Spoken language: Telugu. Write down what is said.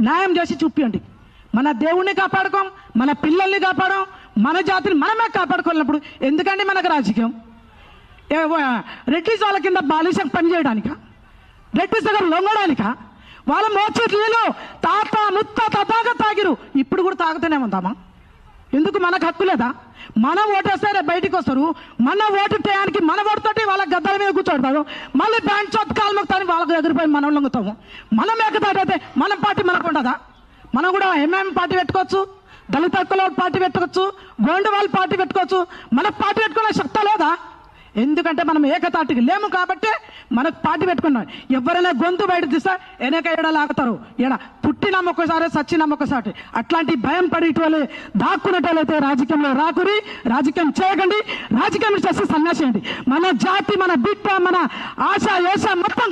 న్యాయం చేసి చూపించండి మన దేవుణ్ణి కాపాడుకోం మన పిల్లల్ని కాపాడం మన జాతిని మనమే కాపాడుకోలేనప్పుడు ఎందుకండి మనకు రాజకీయం? ఏ, రెడ్డిస్ వాళ్ళ కింద బాలిషం పని చేయడానిక? రెడ్డిస్ దగ్గర లొంగడానిక? వాళ్ళ మోచేతి నీళ్ళు తాత ముత్త తాగా తాగిరు. ఇప్పుడు కూడా తాగుతూనే ఉందామా? ఎందుకు మనకు హక్కు లేదా? మనం ఓటేస్తే రేపు బయటికి వస్తారు. మన ఓటు టయానికి మన ఓటుతోటి వాళ్ళ గద్దల మీద కూర్చోడతారు మళ్ళీ బ్యాంక్ చోట్ కాలు మొక్కుతాని వాళ్ళకి ఎగిరిపోయి మనం లొంగుతాము. మనం మేకతాడైతే మన పార్టీ మనకు ఉండదా? మనం కూడా ఎంఎం పార్టీ పెట్టుకోవచ్చు దళిత హక్కుల పార్టీ పెట్టుకోవచ్చు గోండు వాళ్ళ పార్టీ పెట్టుకోవచ్చు. మనకు పార్టీ పెట్టుకునే శక్తి లేదా? ఎందుకంటే మనం ఏకతాటికి లేము కాబట్టి మనకు పార్టీ పెట్టుకున్నాం. ఎవరైనా గొంతు బయట తీస్తా వెనక ఎడ లాగుతారు? ఎడ పుట్టిన ఒక్కసారి సచ్చిన ఒక్కసారి అట్లాంటి భయం పడేటోళ్ళు దాక్కునేటోళ్ళైతే రాజకీయంలో రాకురి రాజకీయం చేయకండి రాజకీయం చేస్తే సన్యాసేయండి మన జాతి మన బిడ్డ మన ఆశ ఏష మొత్తం